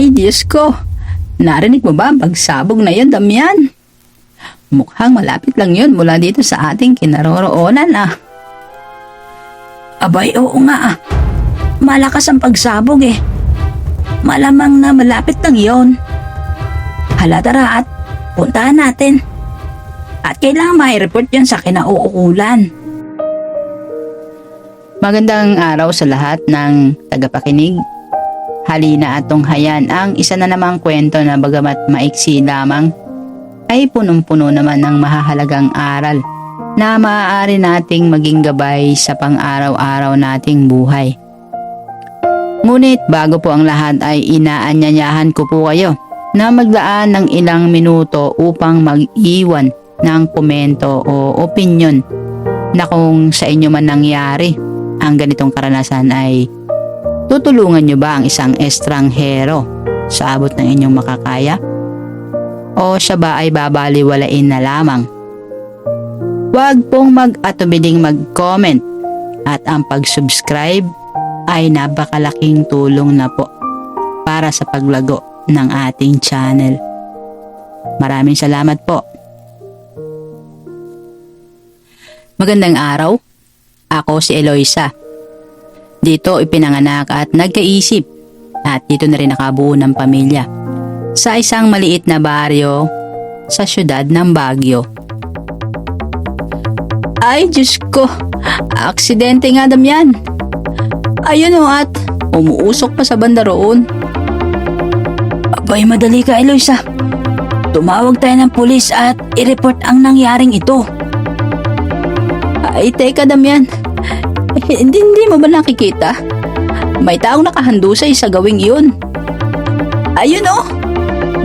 Ay, Diyos ko. Narinig mo ba ang pagsabog na yun, Damian? Mukhang malapit lang yun mula dito sa ating kinaroroonan ah. Abay, oo nga ah. Malakas ang pagsabog eh. Malamang na malapit lang yon. Hala tara at puntahan natin. At kailangan mai-report yan sa kinauukulan. Magandang araw sa lahat ng tagapakinig. Halina at tunghayan ang isa na namang kwento na bagamat maiksi lamang ay punong-puno naman ng mahahalagang aral na maaari nating maging gabay sa pang-araw-araw nating buhay. Ngunit bago po ang lahat ay inaanyayahan ko po kayo na maglaan ng ilang minuto upang mag-iwan ng komento o opinion na kung sa inyo man nangyari ang ganitong karanasan ay tutulungan nyo ba ang isang estranghero sa abot ng inyong makakaya? O siya ba ay babaliwalain na lamang? Huwag pong mag-atubiling mag-comment at ang pag-subscribe ay napakalaking tulong na po para sa paglago ng ating channel. Maraming salamat po. Magandang araw. Ako si Eloisa. Dito ipinanganak at nagkaisip at dito na rin nakabuo ng pamilya sa isang maliit na baryo sa syudad ng Baguio. Ay, Diyos ko. Aksidente nga Damian. Ayun o at umuusok pa sa banda roon. Abay, madali ka Eloisa. Tumawag tayo ng pulis at i-report ang nangyaring ito. Ay, teka Damian. Eh, Hindi, hindi mo ba nakikita? May taong nakahandusay sa gawing iyon. Ayun o.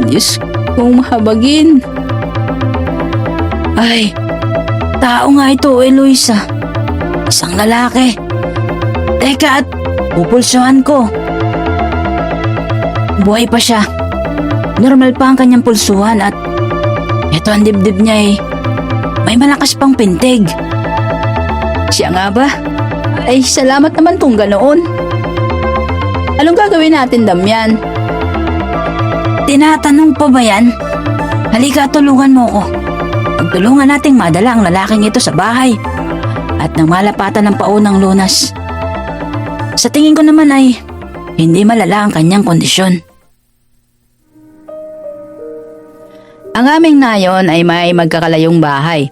Diyos kong mahabagin. Ay, tao nga ito, Eloisa. Isang lalaki. Teka at pupulsuhan ko. Buhay pa siya. Normal pa ang kanyang pulsuhan at ito ang dibdib niya eh. May malakas pang pintig. Siya nga ba? Ay, salamat naman kung ganoon. Anong gagawin natin, Damian? Tinatanong pa ba yan? Halika, tulungan mo ko. Pagtulungan nating madala ang lalaking ito sa bahay at nang malapatan ng paunang lunas. Sa tingin ko naman ay hindi malala ang kanyang kondisyon. Ang aming nayon ay may magkakalayong bahay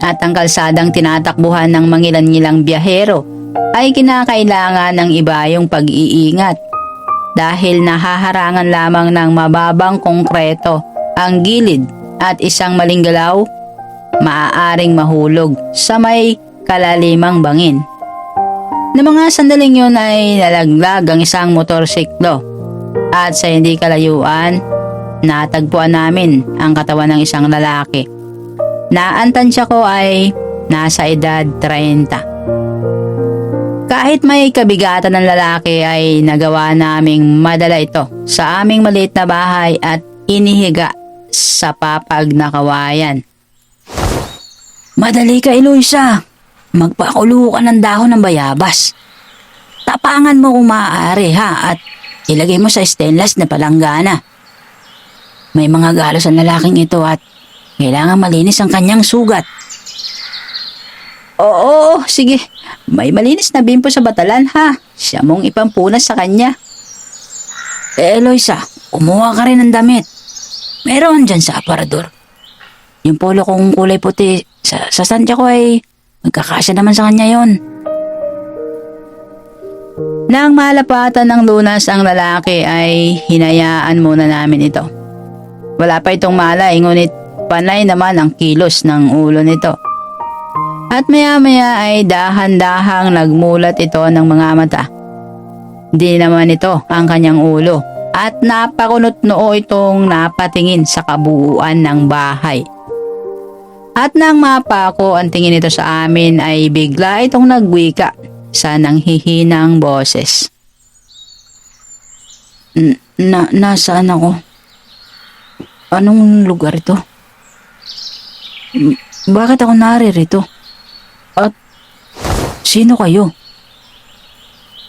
at ang kalsadang tinatakbuhan ng mangilan-ngilang biyahero ay kinakailangan ng iba yung pag-iingat dahil nahaharangan lamang ng mababang konkreto ang gilid at isang maling galaw maaaring mahulog sa may kalalimang bangin. Na mga sandaling yun ay nalaglag ang isang motorsiklo at sa hindi kalayuan natagpuan namin ang katawan ng isang lalaki. Naantansya ko ay nasa edad 30. Kahit may kabigatan ng lalaki ay nagawa naming madala ito sa aming maliit na bahay at inihiga sa papag na kawayan. Madali ka, Eloisa. Magpakulo ka ng dahon ng bayabas. Tapangan mo kung maaari ha at ilagay mo sa stainless na palanggana. May mga galos ang lalaking ito at kailangan malinis ang kanyang sugat. Oo, sige. May malinis na bimpo sa batalan ha. Siya mong ipampunas sa kanya. Eh, Eloisa, kumuha ka rin ng damit. Meron dyan sa aparador. Yung polo kong kulay puti sa, sa sandya ko ay magkakasya naman sa kanya yon. Nang malapatan ng lunas ang lalaki ay hinayaan muna namin ito. Wala pa itong malay ngunit panay naman ang kilos ng ulo nito. At maya maya ay dahan-dahang nagmulat ito ng mga mata. Di naman ito ang kanyang ulo at napakunot noo itong napatingin sa kabuuan ng bahay. At nang mapako ang tingin nito sa amin ay bigla itong nagwika sa nanghihinang boses. N- na, nasaan ako? Anong lugar ito? Bakit ako naririto? At sino kayo?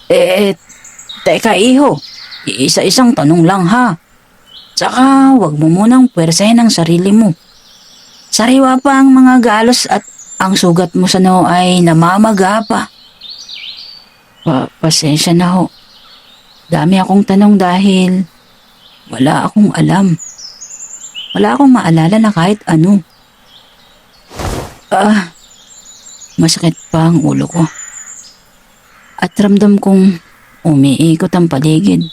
Eh, teka iho. Isa-isang tanong lang ha. Tsaka wag mo munang pwersahin ang sarili mo. Sariwa pa ang mga galos at ang sugat mo sa noo ay namamaga pa. Pa pasensya na ho. Dami akong tanong dahil wala akong alam. Wala akong maalala na kahit ano. Ah, masakit pa ang ulo ko. At ramdam kong umiikot ang paligid.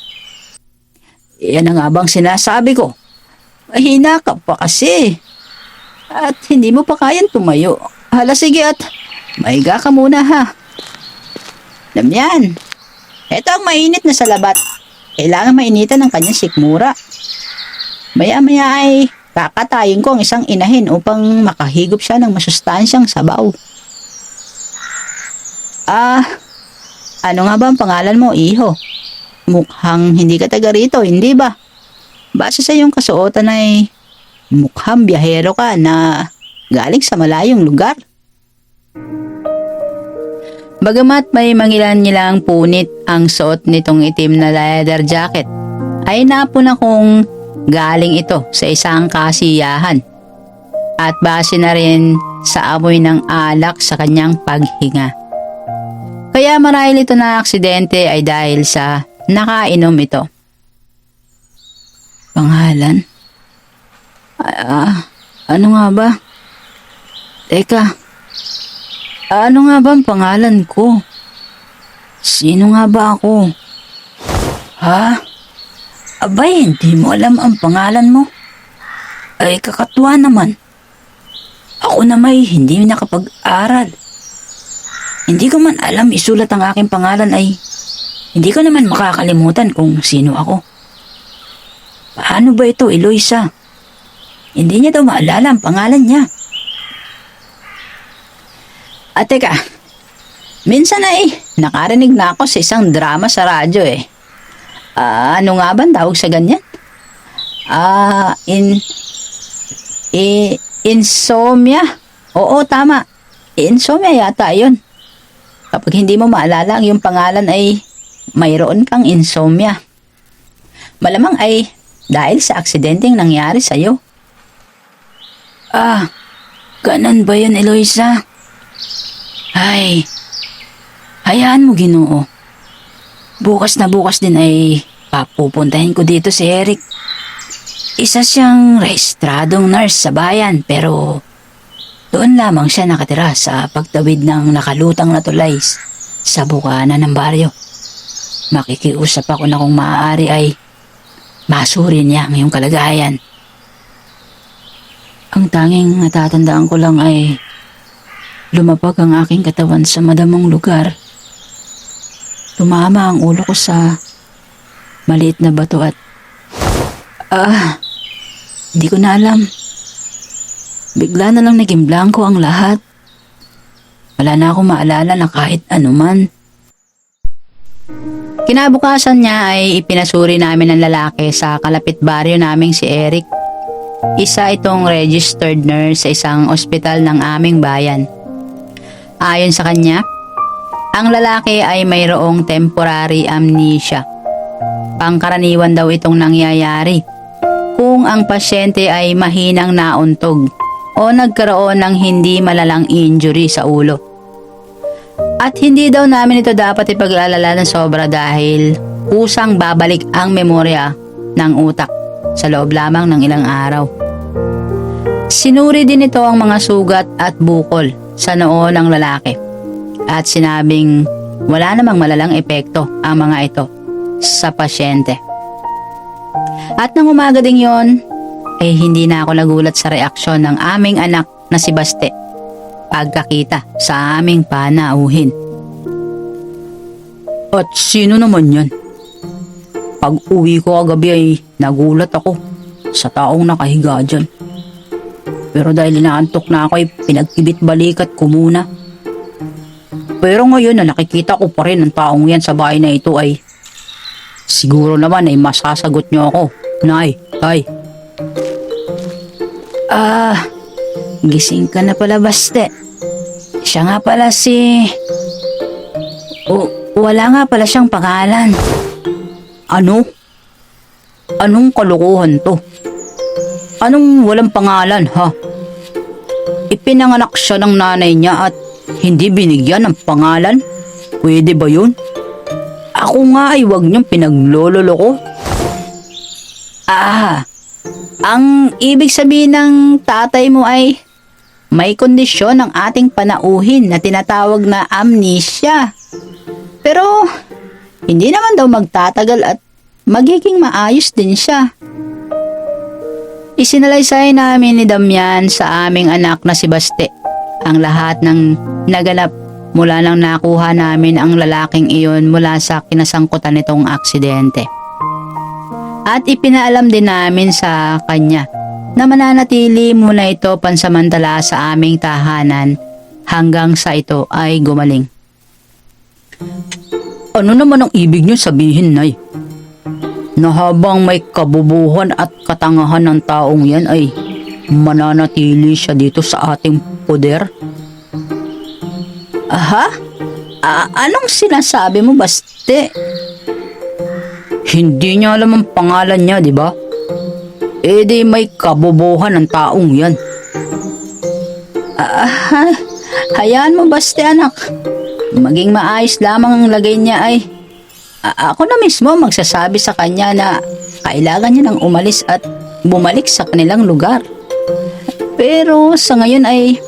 Yan ang nga bang sinasabi ko. Mahina ka pa kasi. At hindi mo pa kayang tumayo. Hala sige at maiga ka muna ha. Alam yan. Ito ang mainit na salabat. Kailangan mainitan ng kanyang sikmura. Maya-maya ay kakatayin ko ang isang inahin upang makahigop siya ng masustansyang sabaw. Ah, ano nga ba ang pangalan mo, iho? Mukhang hindi ka taga rito, hindi ba? Base sa iyong kasuotan ay mukhang biyahero ka na galing sa malayong lugar. Bagamat may mangilan-ngilang punit ang suot nitong itim na leather jacket, ay napun akong galing ito sa isang kasiyahan. At base na rin sa amoy ng alak sa kanyang paghinga. Kaya marahil ito na aksidente ay dahil sa nakainom ito. Pangalan? Ah, ano nga ba? Teka, ano nga ba ang pangalan ko? Sino nga ba ako? Ha? Abay, hindi mo alam ang pangalan mo? Ay, kakatuwa naman. Ako na may hindi nakapag-aral. Hindi ko man alam isulat ang aking pangalan ay hindi ko naman makakalimutan kung sino ako. Paano ba ito, Eloisa? Hindi niya daw maalala ang pangalan niya. At teka, minsan ay nakarinig na ako sa isang drama sa radyo eh. Ah, ano nga ba tawag sa ganyan? Ah, in... i insomnia? Oo, tama. Insomnia yata yun. Kapag hindi mo maalala ang iyong pangalan ay mayroon kang insomnia. Malamang ay dahil sa aksidenteng nangyari sa'yo. Ah, ganan ba yun, Eloisa? Ay, hayaan mo ginoo. Bukas na bukas din ay papupuntahin ko dito si Eric. Isa siyang rehistradong nurse sa bayan pero doon lamang siya nakatira sa pagtawid ng nakalutang na tulay sa bukana ng baryo. Makikiusap ako na kung maaari ay masuri niya ang iyong kalagayan. Ang tanging natatandaan ko lang ay lumapag ang aking katawan sa madamong lugar. Tumama ang ulo ko sa maliit na bato at ah, hindi ko na alam. Bigla na lang naging blanco ang lahat. Wala na akong maalala na kahit anuman. Kinabukasan niya ay ipinasuri namin ng lalaki sa kalapit baryo naming si Eric. Isa itong registered nurse sa isang ospital ng aming bayan. Ayon sa kanya, ang lalaki ay mayroong temporary amnesia. Pangkaraniwan daw itong nangyayari kung ang pasyente ay mahinang nauntog o nagkaroon ng hindi malalang injury sa ulo. At hindi daw namin ito dapat ipag-alala ng sobra dahil kusang babalik ang memorya ng utak sa loob lamang ng ilang araw. Sinuri din ito ang mga sugat at bukol sa noo ng lalaki at sinabing wala namang malalang epekto ang mga ito sa pasyente. At nang umaga ding yon, ay hindi na ako nagulat sa reaksyon ng aming anak na si Baste pagkakita sa aming panauhin. At sino naman yan? Pag uwi ko kagabi ay nagulat ako sa taong nakahiga dyan. Pero dahil inaantok na ako ay pinagkibit balikat ko muna. Pero ngayon na nakikita ko pa rin ang taong yan sa bahay na ito ay siguro naman ay masasagot niyo ako. Nay, tay. Ah, gising ka na pala baste. Siya nga pala si... O, wala nga pala siyang pangalan. Ano? Anong kalukuhan to? Anong walang pangalan ha? Ipinanganak siya ng nanay niya at hindi binigyan ng pangalan? Pwede ba yun? Ako nga ay wag niyong pinaglololo. Ah, ang ibig sabihin ng tatay mo ay may kondisyon ng ating panauhin na tinatawag na amnesia. Pero hindi naman daw magtatagal at magiging maayos din siya. Isinalaysay namin ni Damian sa aming anak na si Baste ang lahat ng naganap mula nang nakuha namin ang lalaking iyon mula sa kinasangkutan nitong aksidente. At ipinaalam din namin sa kanya na mananatili muna ito pansamantala sa aming tahanan hanggang sa ito ay gumaling. Ano naman ang ibig niyo sabihin, Nay? Na habang may kabubuhan at katangahan ng taong yan ay mananatili siya dito sa ating poder? Aha? A- anong sinasabi mo, Baste? Hindi niya alam ang pangalan niya, di ba? Eh di may kabubuhan ng taong yan. Ah, hayaan mo, Baste, anak. Maging maayos lamang ang lagay niya ay A- ako na mismo magsasabi sa kanya na kailangan niya nang umalis at bumalik sa kanilang lugar. Pero sa ngayon ay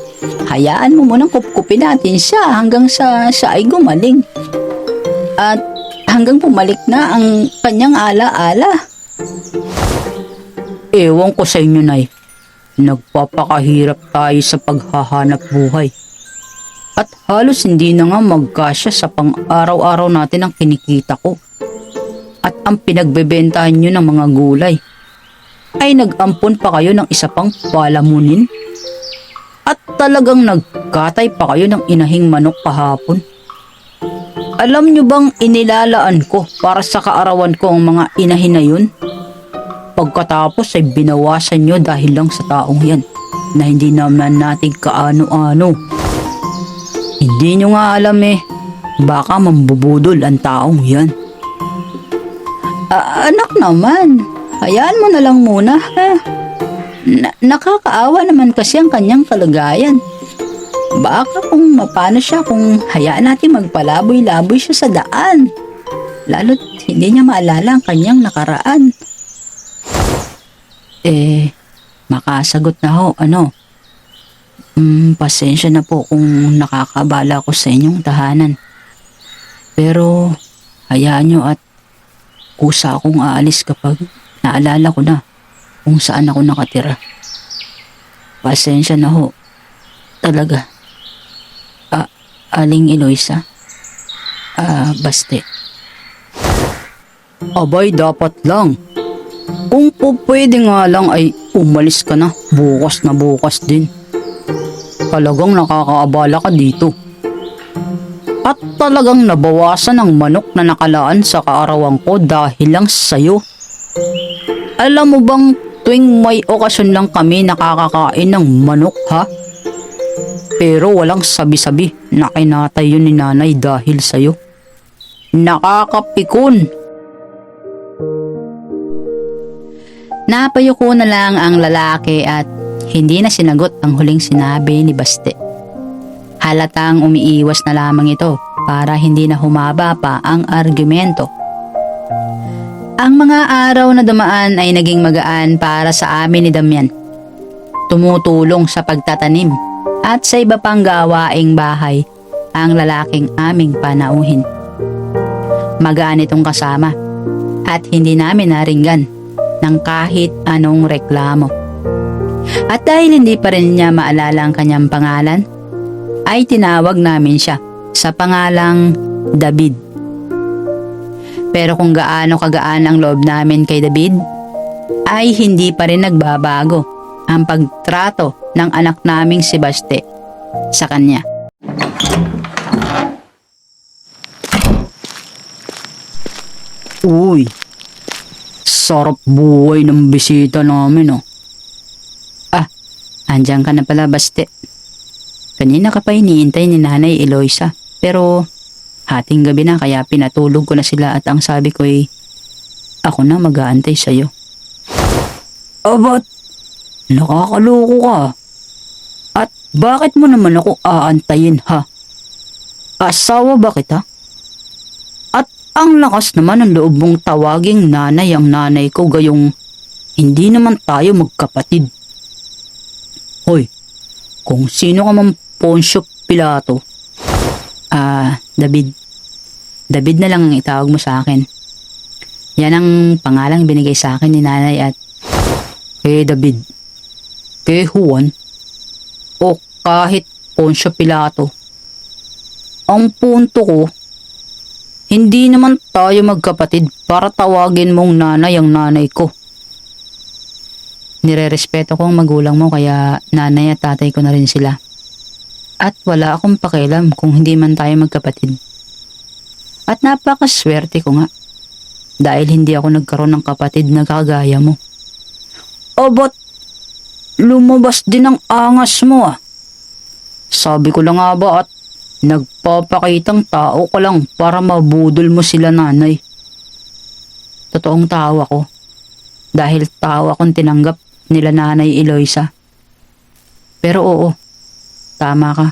hayaan mo munang kupkupin natin siya hanggang sa siya ay gumaling. At hanggang bumalik na ang kanyang ala-ala. Ewan ko sa inyo, Nay. Nagpapakahirap tayo sa paghahanap buhay. At halos hindi na nga magkasya sa pang-araw-araw natin ang kinikita ko. At ang pinagbebentahan nyo ng mga gulay ay nag-ampon pa kayo ng isa pang palamunin. At talagang nagkatay pa kayo ng inahing manok kahapon. Alam nyo bang inilalaan ko para sa kaarawan ko ang mga inahin na yun? Pagkatapos ay binawasan nyo dahil lang sa taong yan na hindi naman natin kaano-ano. Hindi nyo nga alam eh, baka mambubudol ang taong yan. Ah, anak naman, hayaan mo na lang muna. Ha? Na- nakakaawa naman kasi ang kanyang kalagayan. Baka kung mapano siya kung hayaan natin magpalaboy-laboy siya sa daan. Lalo't hindi niya maalala ang kanyang nakaraan. Eh, makasagot na ho, ano? Hmm, pasensya na po kung nakakabala ko sa inyong tahanan. Pero, hayaan nyo at kusa akong aalis kapag naalala ko na kung saan ako nakatira. Pasensya na ho. Talaga. Aling Eloisa? Ah, baste. Abay, dapat lang. Kung po pwede nga lang ay umalis ka na bukas na bukas din. Talagang nakakaabala ka dito. At talagang nabawasan ang manok na nakalaan sa kaarawan ko dahil lang sa'yo. Alam mo bang tuwing may okasyon lang kami nakakakain ng manok ha? Pero walang sabi-sabi na kinatay yun ni nanay dahil sa'yo. Nakakapikon. Napayuko na lang ang lalaki at hindi na sinagot ang huling sinabi ni Baste. Halatang umiiwas na lamang ito para hindi na humaba pa ang argumento. Ang mga araw na dumaan ay naging magaan para sa amin ni Damian. Tumutulong sa pagtatanim at sa iba pang gawaing bahay ang lalaking aming panauhin. Magaan itong kasama at hindi namin naringgan ng kahit anong reklamo. At dahil hindi pa rin niya maalala ang kanyang pangalan, ay tinawag namin siya sa pangalang David. Pero kung gaano kagaan ang loob namin kay David, ay hindi pa rin nagbabago ang pagtrato ng anak naming si Baste sa kanya. Uy, sarap buhay ng bisita namin oh. Andiyan ka na pala, Baste. Kanina ka pa iniintay ni Nanay Eloisa. Pero hating gabi na kaya pinatulog ko na sila at ang sabi ko ay ako na mag-aantay sa'yo. Abat, nakakaloko ka. Bakit mo naman ako aantayin ha? Asawa ba kita? At ang lakas naman ng loob mong tawaging nanay ang nanay ko gayong hindi naman tayo magkapatid. Hoy, kung sino ka man Poncio Pilato. Ah, David. David na lang ang itawag mo sa akin. Yan ang pangalang binigay sa akin ni nanay at kay David, kay Juan, o kahit Poncio Pilato. Ang punto ko, hindi naman tayo magkapatid para tawagin mong nanay ang nanay ko. Nirerespeto ko ang magulang mo kaya nanay at tatay ko na rin sila. At wala akong pakialam kung hindi man tayo magkapatid. At napakaswerte ko nga. Dahil hindi ako nagkaroon ng kapatid na kagaya mo. O ba't lumabas din ang angas mo ah? Sabi ko lang nga ba at nagpapakitang tao ko lang para mabudol mo sila nanay. Totoong tao ako. Dahil tao akong tinanggap nila nanay Eloisa. Pero oo, tama ka.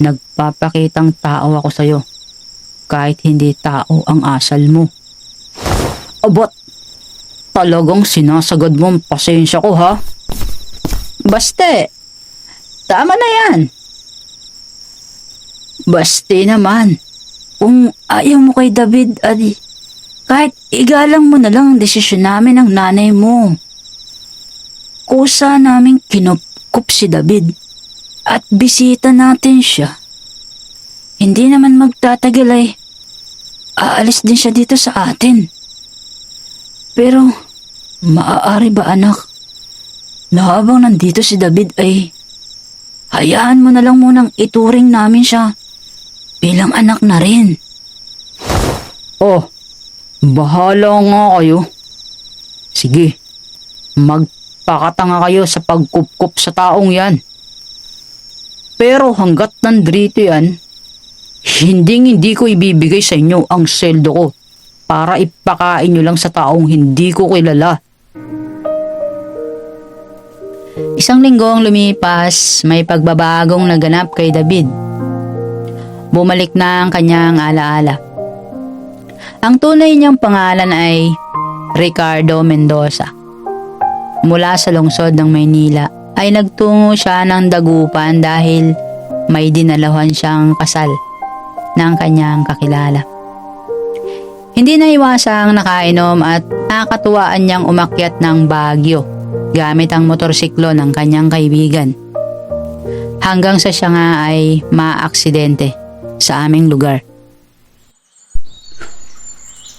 Nagpapakitang tao ako sa'yo. Kahit hindi tao ang asal mo. Abot, talagang sinasagad mo ang pasensya ko ha? Baste, tama na yan. Baste naman. Kung ayaw mo kay David, adi, kahit igalang mo na lang ang desisyon namin ng nanay mo. Kusa namin kinupkup si David at bisita natin siya. Hindi naman magtatagal ay aalis din siya dito sa atin. Pero, maaari ba anak, na habang nandito si David ay hayaan mo na lang munang ituring namin siya bilang anak na rin. Oh, bahala nga kayo. Sige, magpakatanga kayo sa pagkupkup sa taong yan. Pero hanggat nandrito yan, hindi hindi ko ibibigay sa inyo ang seldo ko para ipakain nyo lang sa taong hindi ko kilala. Isang linggo ang lumipas, may pagbabagong naganap kay David. Bumalik na ang kanyang alaala. Ang tunay niyang pangalan ay Ricardo Mendoza. Mula sa lungsod ng Maynila ay nagtungo siya ng dagupan dahil may dinalawan siyang kasal ng kanyang kakilala. Hindi na iwasang nakainom at nakatuwaan niyang umakyat ng Bagyo gamit ang motorsiklo ng kanyang kaibigan. Hanggang sa siya nga ay maaksidente sa aming lugar.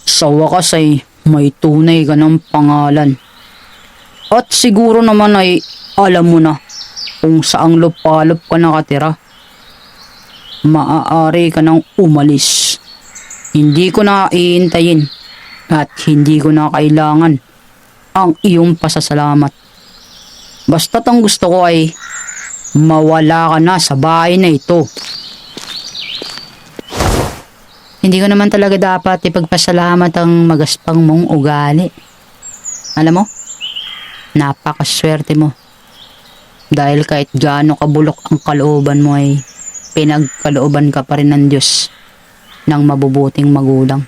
Sa wakas ay may tunay ka ng pangalan. At siguro naman ay alam mo na kung saang lupalop ka nakatira. Maaari ka nang umalis. Hindi ko na iintayin at hindi ko na kailangan ang iyong pasasalamat. Basta't ang gusto ko ay mawala ka na sa bahay na ito. Hindi ko naman talaga dapat ipagpasalamat ang magaspang mong ugali. Alam mo, napakaswerte mo. Dahil kahit gaano kabulok ang kalooban mo ay pinagkalooban ka pa rin ng Diyos ng mabubuting magulang.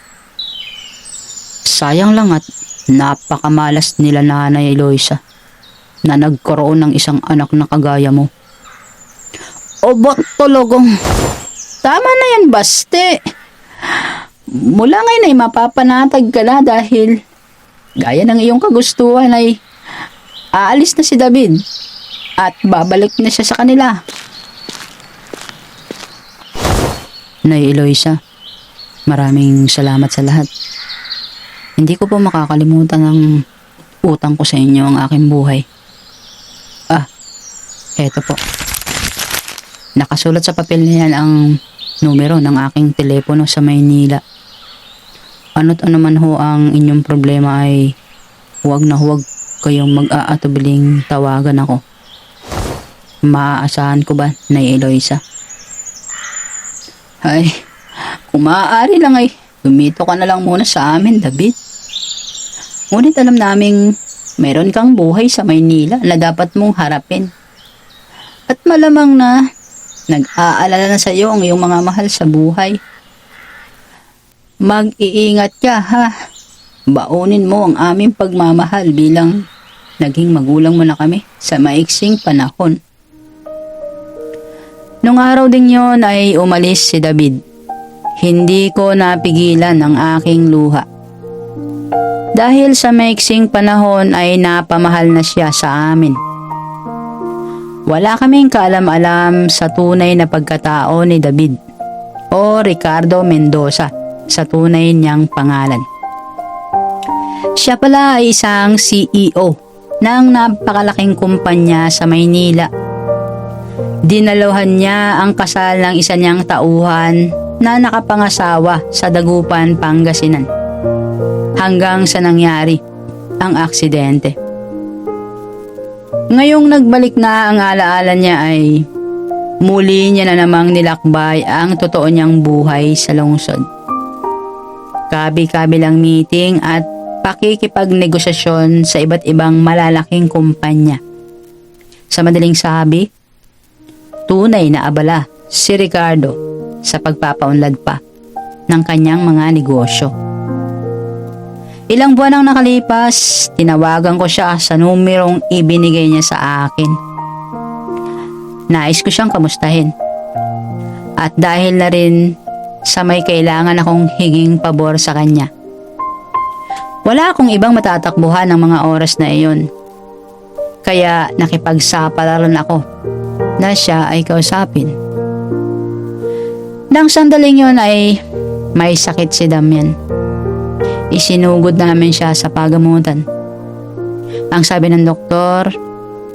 Sayang lang at napakamalas nila nanay Eloisa na nagkaroon ng isang anak na kagaya mo. O ba't talagang tama na yan baste. Mula ngayon ay mapapanatag ka na dahil gaya ng iyong kagustuhan ay aalis na si David at babalik na siya sa kanila. Nay Eloisa, maraming salamat sa lahat. Hindi ko po makakalimutan ang utang ko sa inyo ang aking buhay. Eto po. Nakasulat sa papel na yan ang numero ng aking telepono sa Maynila. Ano't ano man ho ang inyong problema ay huwag na huwag kayong mag-aatubiling tawagan ako. Maaasahan ko ba na Eloisa? Ay, kung maaari lang ay, lumito ka na lang muna sa amin, David. Ngunit alam naming meron kang buhay sa Maynila na dapat mong harapin. At malamang na nag-aalala na sa iyo ang iyong mga mahal sa buhay. Mag-iingat ka ha. Baunin mo ang aming pagmamahal bilang naging magulang mo na kami sa maiksing panahon. Nung araw ding yon ay umalis si David. Hindi ko napigilan ang aking luha. Dahil sa maiksing panahon ay napamahal na siya sa amin. Wala kaming kaalam-alam sa tunay na pagkatao ni David o Ricardo Mendoza sa tunay niyang pangalan. Siya pala ay isang CEO ng napakalaking kumpanya sa Maynila. Dinaluhan niya ang kasal ng isa niyang tauhan na nakapangasawa sa Dagupan, Pangasinan. Hanggang sa nangyari ang aksidente. Ngayong nagbalik na ang alaala niya ay muli niya na namang nilakbay ang totoo niyang buhay sa lungsod. Kabi-kabilang meeting at pakikipagnegosasyon sa iba't ibang malalaking kumpanya. Sa madaling sabi, tunay na abala si Ricardo sa pagpapaunlad pa ng kanyang mga negosyo. Ilang buwan ang nakalipas, tinawagan ko siya sa numerong ibinigay niya sa akin. Nais ko siyang kamustahin. At dahil na rin sa may kailangan akong higing pabor sa kanya. Wala akong ibang matatakbuhan ng mga oras na iyon. Kaya nakipagsapalaran ako na siya ay kausapin. Nang sandaling yun ay may sakit si Damian. Isinugod namin siya sa pagamutan. Ang sabi ng doktor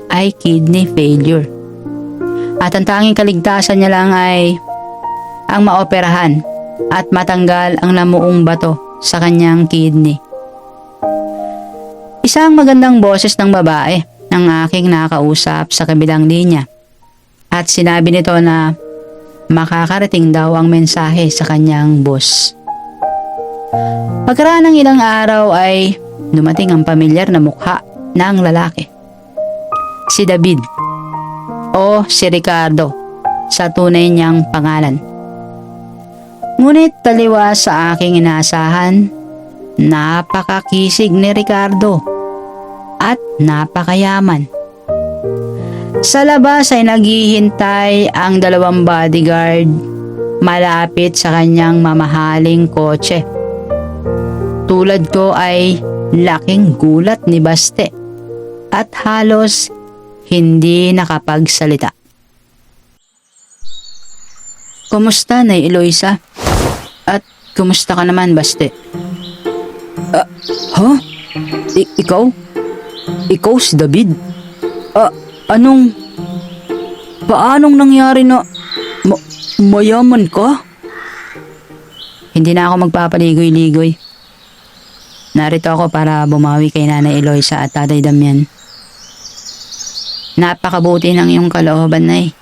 ay kidney failure. At ang tanging kaligtasan niya lang ay ang maoperahan at matanggal ang namuong bato sa kanyang kidney. Isang magandang boses ng babae ang aking nakausap sa kabilang linya. At sinabi nito na makakarating daw ang mensahe sa kanyang boss. Pagkaraan ng ilang araw ay dumating ang pamilyar na mukha ng lalaki. Si David o si Ricardo sa tunay niyang pangalan. Ngunit taliwa sa aking inaasahan, napakakisig ni Ricardo at napakayaman. Sa labas ay naghihintay ang dalawang bodyguard malapit sa kanyang mamahaling kotse. Tulad ko ay laking gulat ni Baste at halos hindi nakapagsalita. Kumusta na Eloisa? At kumusta ka naman Baste? Ah, ha? I- ikaw? Ikaw si David? Ah, anong... Paanong nangyari na... Ma- mayaman ka? Hindi na ako magpapaligoy-ligoy. Narito ako para bumawi kay Nanay Eloisa at Tatay Damian. Napakabuti ng iyong kalooban, Nay.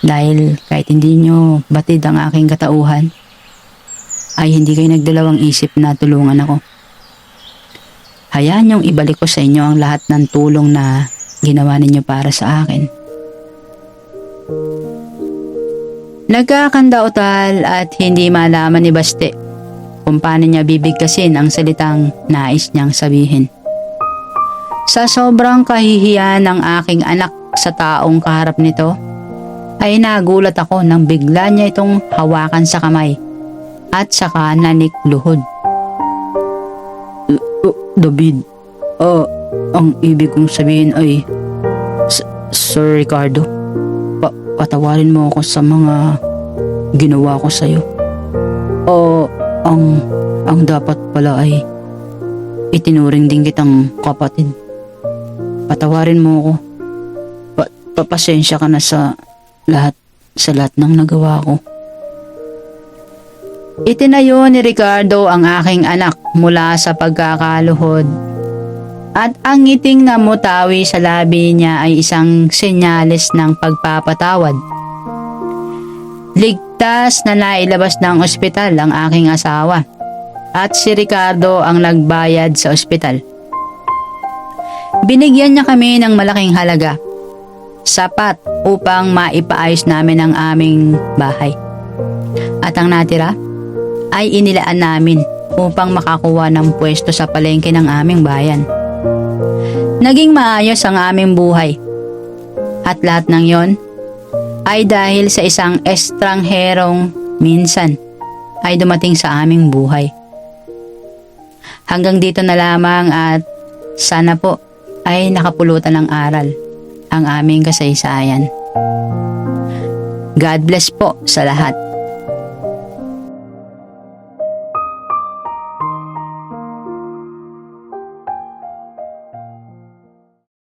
Dahil kahit hindi nyo batid ang aking katauhan, ay hindi kayo nagdalawang isip na tulungan ako. Hayaan niyong ibalik ko sa inyo ang lahat ng tulong na ginawa ninyo para sa akin. Nagkakandautal at hindi malaman ni Baste kung paano niya bibigkasin ang salitang nais niyang sabihin. Sa sobrang kahihiyan ng aking anak sa taong kaharap nito, ay nagulat ako nang bigla niya itong hawakan sa kamay at saka nanikluhod. Uh, David, ah, ang ibig kong sabihin ay, Sir Ricardo, pa- patawarin mo ako sa mga ginawa ko sa'yo. O, ang, ang dapat pala ay itinuring din kitang kapatid. Patawarin mo ako. Pa- papasensya ka na sa lahat, sa lahat ng nagawa ko. Itinayo ni Ricardo ang aking anak mula sa pagkakaluhod. At ang ngiting na mutawi sa labi niya ay isang senyales ng pagpapatawad. Ligtas na nailabas ng ospital ang aking asawa. At si Ricardo ang nagbayad sa ospital. Binigyan niya kami ng malaking halaga. Sapat upang maipaayos namin ang aming bahay. At ang natira ay inilaan namin upang makakuha ng pwesto sa palengke ng aming bayan. Naging maayos ang aming buhay. At lahat ng yon ay dahil sa isang estrangherong minsan ay dumating sa aming buhay. Hanggang dito na lamang at sana po ay nakapulutan ng aral ang aming kasaysayan. God bless po sa lahat.